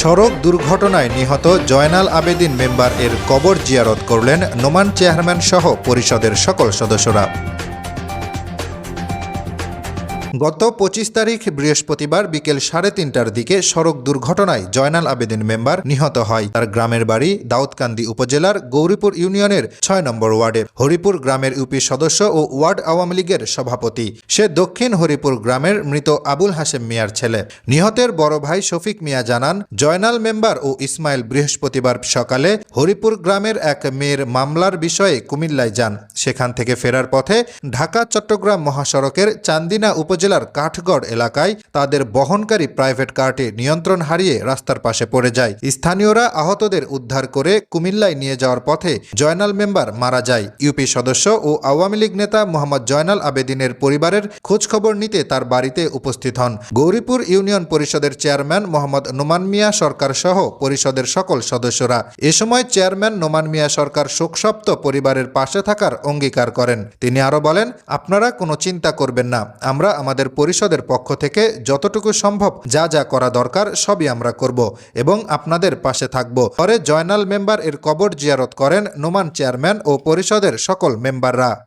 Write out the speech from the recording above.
সড়ক দুর্ঘটনায় নিহত জয়নাল আবেদিন মেম্বার এর কবর জিয়ারত করলেন নোমান চেয়ারম্যান সহ পরিষদের সকল সদস্যরা। গত পঁচিশ তারিখ বৃহস্পতিবার বিকেল সাড়ে তিনটার দিকে সড়ক দুর্ঘটনায় জয়নাল আবেদিন মেম্বার নিহত হয়। তার গ্রামের বাড়ি দাউদকান্দি উপজেলার গৌরীপুর ইউনিয়নের ছয় নম্বর ওয়ার্ডে। হরিপুর গ্রামের ইউপি সদস্য ও ওয়ার্ড আওয়ামী লীগের সভাপতি। সে দক্ষিণ হরিপুর গ্রামের মৃত আবুল হাসেম মিয়ার ছেলে। নিহতের বড় ভাই শফিক মিয়া জানান, জয়নাল মেম্বার ও ইসমাইল বৃহস্পতিবার সকালে হরিপুর গ্রামের এক মেয়ের মামলার বিষয়ে কুমিল্লায় যান। সেখান থেকে ফেরার পথে ঢাকা চট্টগ্রাম মহাসড়কের চান্দিনা উপজেলার কাঠগড় এলাকায় তাদের বহনকারী প্রাইভেট কারটি নিয়ন্ত্রণ হারিয়ে রাস্তার পাশে পড়ে যায়। স্থানীয়রা আহতদের উদ্ধার করে কুমিল্লায় নিয়ে যাওয়ার পথে জয়নাল মেম্বার মারা যায়। ইউপি সদস্য ও আওয়ামী লীগ নেতা মোহাম্মদ জয়নাল আবেদিনের পরিবারের খোঁজখবর নিতে তার বাড়িতে উপস্থিত হন। গৌরীপুর ইউনিয়ন পরিষদের চেয়ারম্যান মোহাম্মদ নোমান মিয়া সরকার সহ পরিষদের সকল সদস্যরা এ সময় চেয়ারম্যান নোমান মিয়া সরকার শোকসপ্ত পরিবারের পাশে থাকার অঙ্গীকার করেন। তিনি আরও বলেন, আপনারা কোনো চিন্তা করবেন না, আমরা আমাদের পরিষদের পক্ষ থেকে যতটুকু সম্ভব যা যা করা দরকার সবই আমরা করব এবং আপনাদের পাশে থাকব। পরে জয়নাল মেম্বার এর কবর জিয়ারত করেন নোমান চেয়ারম্যান ও পরিষদের সকল মেম্বাররা।